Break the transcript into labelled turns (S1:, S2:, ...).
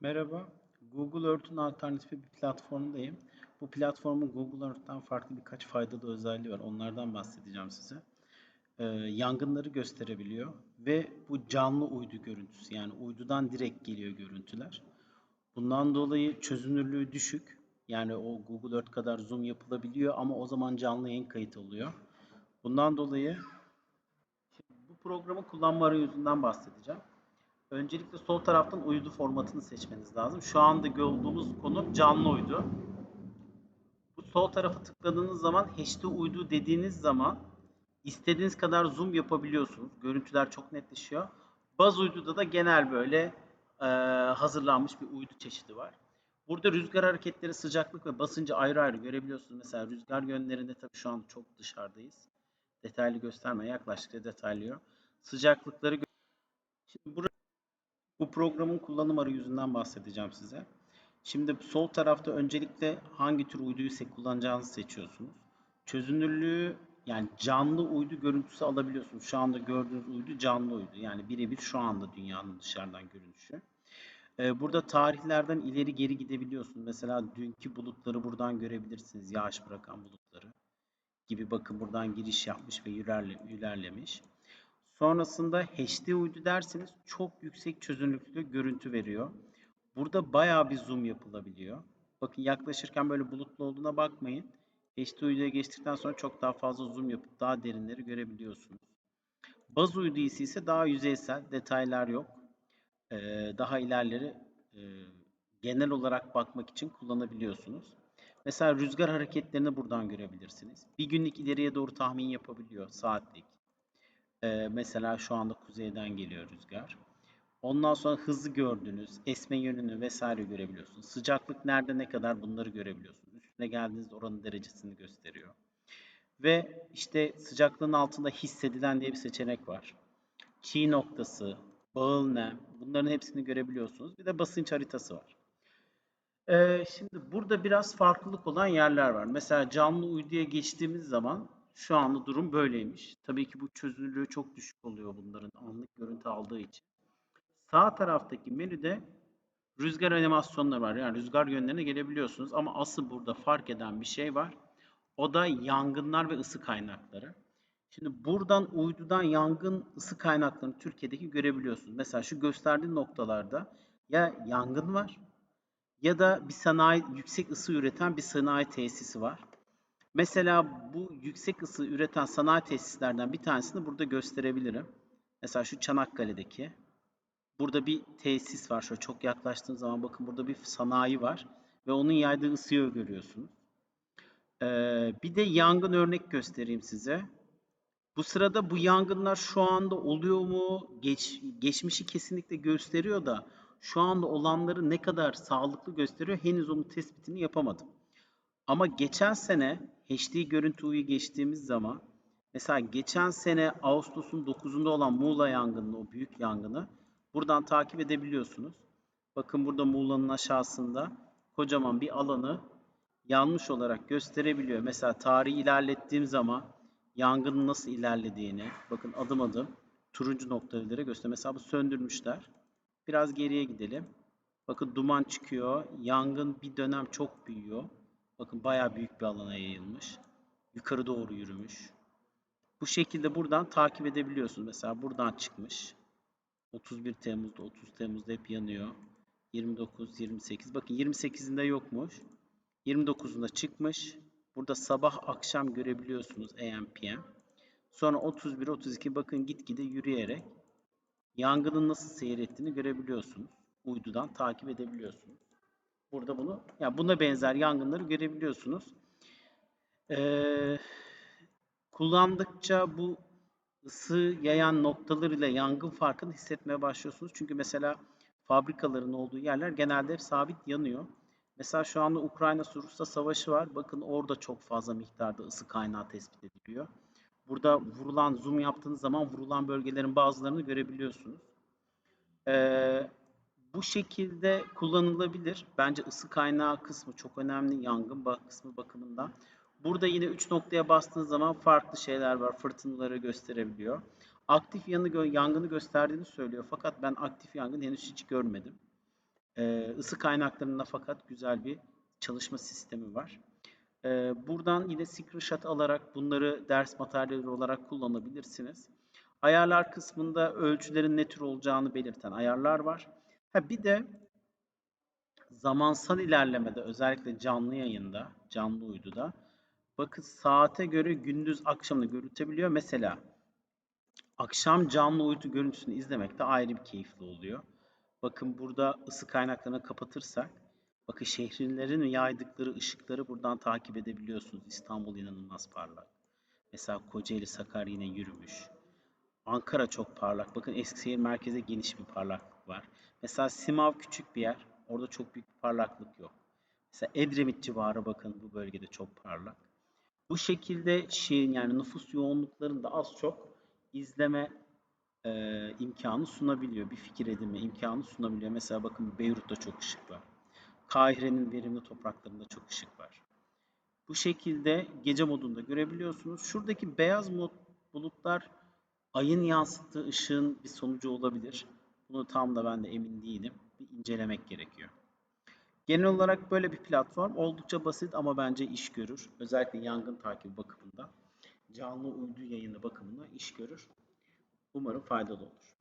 S1: Merhaba, Google Earth'ün alternatifi bir platformdayım. Bu platformun Google Earth'ten farklı birkaç faydalı özelliği var. Onlardan bahsedeceğim size. Ee, yangınları gösterebiliyor ve bu canlı uydu görüntüsü. Yani uydudan direkt geliyor görüntüler. Bundan dolayı çözünürlüğü düşük. Yani o Google Earth kadar zoom yapılabiliyor ama o zaman canlı yayın kayıt oluyor. Bundan dolayı bu programı kullanma arayüzünden bahsedeceğim. Öncelikle sol taraftan uydu formatını seçmeniz lazım. Şu anda olduğumuz konu canlı uydu. Bu sol tarafa tıkladığınız zaman HD uydu dediğiniz zaman istediğiniz kadar zoom yapabiliyorsunuz. Görüntüler çok netleşiyor. Baz uyduda da genel böyle e, hazırlanmış bir uydu çeşidi var. Burada rüzgar hareketleri, sıcaklık ve basıncı ayrı ayrı görebiliyorsunuz. Mesela rüzgar yönlerinde tabii şu an çok dışarıdayız. Detaylı göstermeye yaklaştıkça detaylıyor. Sıcaklıkları Şimdi burası bu programın kullanım arayüzünden bahsedeceğim size. Şimdi sol tarafta öncelikle hangi tür uyduyu kullanacağınızı seçiyorsunuz. Çözünürlüğü yani canlı uydu görüntüsü alabiliyorsunuz. Şu anda gördüğünüz uydu canlı uydu. Yani birebir şu anda dünyanın dışarıdan görünüşü. Ee, burada tarihlerden ileri geri gidebiliyorsunuz. Mesela dünkü bulutları buradan görebilirsiniz. Yağış bırakan bulutları gibi bakın buradan giriş yapmış ve ilerle, ilerlemiş. Sonrasında HD uydu derseniz çok yüksek çözünürlüklü görüntü veriyor. Burada bayağı bir zoom yapılabiliyor. Bakın yaklaşırken böyle bulutlu olduğuna bakmayın. HD uyduya geçtikten sonra çok daha fazla zoom yapıp daha derinleri görebiliyorsunuz. Baz uydu ise ise daha yüzeysel, detaylar yok. Ee, daha ilerleri e, genel olarak bakmak için kullanabiliyorsunuz. Mesela rüzgar hareketlerini buradan görebilirsiniz. Bir günlük ileriye doğru tahmin yapabiliyor saatlik. Ee, mesela şu anda kuzeyden geliyor rüzgar. Ondan sonra hızı gördünüz, esme yönünü vesaire görebiliyorsunuz. Sıcaklık nerede ne kadar bunları görebiliyorsunuz. Üstüne geldiğinizde oranın derecesini gösteriyor. Ve işte sıcaklığın altında hissedilen diye bir seçenek var. Çiğ noktası, bağıl nem bunların hepsini görebiliyorsunuz. Bir de basınç haritası var. Ee, şimdi burada biraz farklılık olan yerler var. Mesela canlı uyduya geçtiğimiz zaman şu anda durum böyleymiş. Tabii ki bu çözünürlüğü çok düşük oluyor bunların anlık görüntü aldığı için. Sağ taraftaki menüde rüzgar animasyonları var. Yani rüzgar yönlerine gelebiliyorsunuz ama asıl burada fark eden bir şey var. O da yangınlar ve ısı kaynakları. Şimdi buradan uydudan yangın ısı kaynaklarını Türkiye'deki görebiliyorsunuz. Mesela şu gösterdiğim noktalarda ya yangın var ya da bir sanayi yüksek ısı üreten bir sanayi tesisi var. Mesela bu yüksek ısı üreten sanayi tesislerden bir tanesini burada gösterebilirim. Mesela şu Çanakkale'deki. Burada bir tesis var. Şöyle çok yaklaştığınız zaman bakın burada bir sanayi var. Ve onun yaydığı ısıyı görüyorsunuz. Ee, bir de yangın örnek göstereyim size. Bu sırada bu yangınlar şu anda oluyor mu? Geç, geçmişi kesinlikle gösteriyor da şu anda olanları ne kadar sağlıklı gösteriyor henüz onun tespitini yapamadım. Ama geçen sene HD görüntü uyu geçtiğimiz zaman mesela geçen sene Ağustos'un 9'unda olan Muğla yangını, o büyük yangını buradan takip edebiliyorsunuz. Bakın burada Muğla'nın aşağısında kocaman bir alanı yanlış olarak gösterebiliyor. Mesela tarihi ilerlettiğim zaman yangının nasıl ilerlediğini bakın adım adım turuncu noktaları gösteriyor. Mesela bu söndürmüşler. Biraz geriye gidelim. Bakın duman çıkıyor. Yangın bir dönem çok büyüyor. Bakın bayağı büyük bir alana yayılmış. Yukarı doğru yürümüş. Bu şekilde buradan takip edebiliyorsunuz. Mesela buradan çıkmış. 31 Temmuz'da, 30 Temmuz'da hep yanıyor. 29, 28. Bakın 28'inde yokmuş. 29'unda çıkmış. Burada sabah akşam görebiliyorsunuz AM. Sonra 31, 32 bakın gitgide yürüyerek yangının nasıl seyrettiğini görebiliyorsunuz. Uydudan takip edebiliyorsunuz. Burada bunu, yani buna benzer yangınları görebiliyorsunuz. Ee, kullandıkça bu ısı yayan noktalar ile yangın farkını hissetmeye başlıyorsunuz. Çünkü mesela fabrikaların olduğu yerler genelde hep sabit yanıyor. Mesela şu anda Ukrayna-Rusya savaşı var. Bakın orada çok fazla miktarda ısı kaynağı tespit ediliyor. Burada vurulan, zoom yaptığınız zaman vurulan bölgelerin bazılarını görebiliyorsunuz. Ee, bu şekilde kullanılabilir. Bence ısı kaynağı kısmı çok önemli yangın kısmı bakımından. Burada yine 3 noktaya bastığınız zaman farklı şeyler var. Fırtınaları gösterebiliyor. Aktif yanı, yangını gösterdiğini söylüyor. Fakat ben aktif yangın henüz hiç görmedim. Ee, ısı kaynaklarında fakat güzel bir çalışma sistemi var. Ee, buradan yine screenshot alarak bunları ders materyali olarak kullanabilirsiniz. Ayarlar kısmında ölçülerin ne tür olacağını belirten ayarlar var. Ha bir de zamansal ilerlemede özellikle canlı yayında, canlı uyduda bakın saate göre gündüz akşamını görütebiliyor. Mesela akşam canlı uydu görüntüsünü izlemek de ayrı bir keyifli oluyor. Bakın burada ısı kaynaklarını kapatırsak bakın şehirlerin yaydıkları ışıkları buradan takip edebiliyorsunuz. İstanbul inanılmaz parlak. Mesela Kocaeli, Sakarya yine yürümüş. Ankara çok parlak. Bakın Eskişehir merkeze geniş bir parlaklık var. Mesela Simav küçük bir yer. Orada çok büyük bir parlaklık yok. Mesela Edremit civarı bakın bu bölgede çok parlak. Bu şekilde şehrin yani nüfus yoğunluklarında az çok izleme e, imkanı sunabiliyor. Bir fikir edinme imkanı sunabiliyor. Mesela bakın Beyrut'ta çok ışık var. Kahire'nin verimli topraklarında çok ışık var. Bu şekilde gece modunda görebiliyorsunuz. Şuradaki beyaz bulutlar ayın yansıttığı ışığın bir sonucu olabilir. Bunu tam da ben de emin değilim. Bir incelemek gerekiyor. Genel olarak böyle bir platform oldukça basit ama bence iş görür. Özellikle yangın takibi bakımında, canlı uydu yayını bakımında iş görür. Umarım faydalı olur.